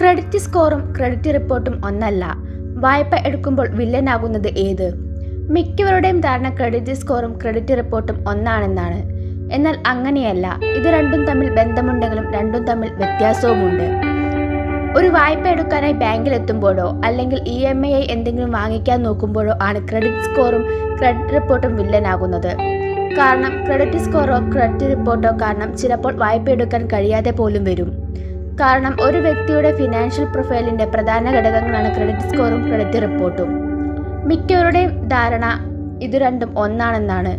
Credit സ്കോറും credit റിപ്പോർട്ടും ഒന്നല്ല. വായ്പ എടുക്കുമ്പോൾ വില്ലനാകുന്നത് ഏത്? മിക്കവരുടെയും ധാരണ ക്രെഡിറ്റ് സ്കോറും ക്രെഡിറ്റ് റിപ്പോർട്ടും ഒന്നാണെന്നാണ്. എന്നാൽ അങ്ങനെയല്ല. ഇത് രണ്ടും തമ്മിൽ ബന്ധമുണ്ടെങ്കിലും രണ്ടും തമ്മിൽ വ്യത്യാസവുമുണ്ട്. ഒരു വായ്പ എടുക്കാനായി ബാങ്കിൽ എത്തുമ്പോഴോ അല്ലെങ്കിൽ ഇ എം ഐ എന്തെങ്കിലും വാങ്ങിക്കാൻ നോക്കുമ്പോഴോ ആണ് ക്രെഡിറ്റ് സ്കോറും ക്രെഡിറ്റ് റിപ്പോർട്ടും വില്ലനാകുന്നത്. കാരണം ക്രെഡിറ്റ് സ്കോറോ ക്രെഡിറ്റ് റിപ്പോർട്ടോ കാരണം ചിലപ്പോൾ വായ്പ എടുക്കാൻ കഴിയാതെ പോലും വരും. കാരണം ഒരു വ്യക്തിയുടെ ഫിനാൻഷ്യൽ പ്രൊഫൈലിന്റെ പ്രധാന ഘടകങ്ങളാണ് ക്രെഡിറ്റ് സ്കോറും ക്രെഡിറ്റ് റിപ്പോർട്ടും മിക്കവരുടെയും ധാരണ ഇത് രണ്ടും ഒന്നാണെന്നാണ്.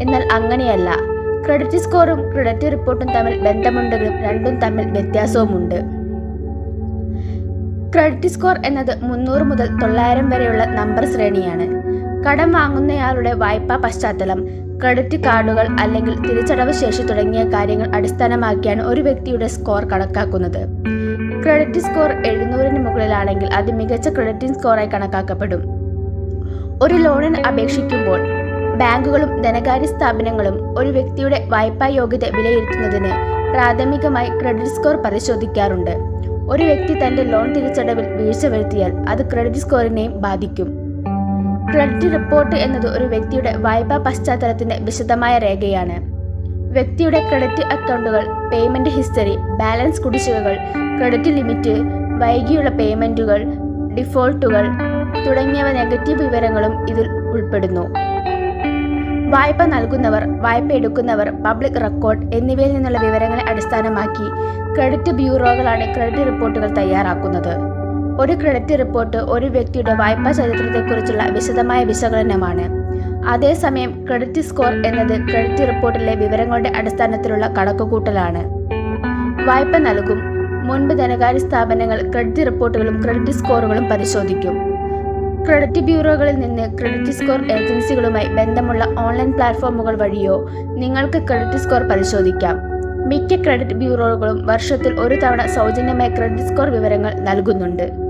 എന്നാൽ അങ്ങനെയല്ല. ക്രെഡിറ്റ് സ്കോറും ക്രെഡിറ്റ് റിപ്പോർട്ടും തമ്മിൽ ബന്ധമുണ്ടെങ്കിലും രണ്ടും തമ്മിൽ വ്യത്യാസവുമുണ്ട്. ക്രെഡിറ്റ് സ്കോർ എന്നത് മുന്നൂറ് മുതൽ തൊള്ളായിരം വരെയുള്ള നമ്പർ ശ്രേണിയാണ്. കടം വാങ്ങുന്നയാളുടെ വായ്പാ പശ്ചാത്തലം ക്രെഡിറ്റ് കാർഡുകൾ അല്ലെങ്കിൽ തിരിച്ചടവ് ശേഷി തുടങ്ങിയ കാര്യങ്ങൾ അടിസ്ഥാനമാക്കിയാണ് ഒരു വ്യക്തിയുടെ സ്കോർ കണക്കാക്കുന്നത്. ക്രെഡിറ്റ് സ്കോർ എഴുന്നൂറിന് മുകളിലാണെങ്കിൽ അത് മികച്ച ക്രെഡിറ്റ് സ്കോറായി കണക്കാക്കപ്പെടും. ഒരു ലോണിന് അപേക്ഷിക്കുമ്പോൾ ബാങ്കുകളും ധനകാര്യ സ്ഥാപനങ്ങളും ഒരു വ്യക്തിയുടെ വായ്പാ യോഗ്യത വിലയിരുത്തുന്നതിന് പ്രാഥമികമായി ക്രെഡിറ്റ് സ്കോർ പരിശോധിക്കാറുണ്ട്. ഒരു വ്യക്തി തന്റെ ലോൺ തിരിച്ചടവിൽ വീഴ്ച വരുത്തിയാൽ അത് ക്രെഡിറ്റ് സ്കോറിനെയും ബാധിക്കും. ക്രെഡിറ്റ് റിപ്പോർട്ട് എന്നത് ഒരു വ്യക്തിയുടെ വായ്പാ പശ്ചാത്തലത്തിന്റെ വിശദമായ രേഖയാണ്. വ്യക്തിയുടെ ക്രെഡിറ്റ് അക്കൗണ്ടുകൾ പേയ്മെന്റ് ഹിസ്റ്ററി ബാലൻസ് കുടിശ്ശികകൾ ക്രെഡിറ്റ് ലിമിറ്റ് വൈകിയുള്ള പേയ്മെന്റുകൾ ഡിഫോൾട്ടുകൾ തുടങ്ങിയവ നെഗറ്റീവ് വിവരങ്ങളും ഇതിൽ ഉൾപ്പെടുന്നു. വായ്പ നൽകുന്നവർ വായ്പ എടുക്കുന്നവർ പബ്ലിക് റെക്കോർഡ് എന്നിവയിൽ നിന്നുള്ള വിവരങ്ങളെ അടിസ്ഥാനമാക്കി ക്രെഡിറ്റ് ബ്യൂറോകളാണ് ക്രെഡിറ്റ് റിപ്പോർട്ടുകൾ തയ്യാറാക്കുന്നത്. ഒരു ക്രെഡിറ്റ് റിപ്പോർട്ട് ഒരു വ്യക്തിയുടെ വായ്പാ ചരിത്രത്തെക്കുറിച്ചുള്ള വിശദമായ വിശകലനമാണ്. അതേസമയം ക്രെഡിറ്റ് സ്കോർ എന്നത് ക്രെഡിറ്റ് റിപ്പോർട്ടിലെ വിവരങ്ങളുടെ അടിസ്ഥാനത്തിലുള്ള കണക്കുകൂട്ടലാണ്. വായ്പ നൽകും. മുൻപ് ധനകാര്യ സ്ഥാപനങ്ങൾ ക്രെഡിറ്റ് റിപ്പോർട്ടുകളും ക്രെഡിറ്റ് സ്കോറുകളും പരിശോധിക്കും. ക്രെഡിറ്റ് ബ്യൂറോകളിൽ നിന്ന് ക്രെഡിറ്റ് സ്കോർ ഏജൻസികളുമായി ബന്ധമുള്ള ഓൺലൈൻ പ്ലാറ്റ്ഫോമുകൾ വഴിയോ നിങ്ങൾക്ക് ക്രെഡിറ്റ് സ്കോർ പരിശോധിക്കാം. മിക്ക ക്രെഡിറ്റ് ബ്യൂറോകളും വർഷത്തിൽ ഒരു തവണ സൗജന്യമായി ക്രെഡിറ്റ് സ്കോർ വിവരങ്ങൾ നൽകുന്നുണ്ട്.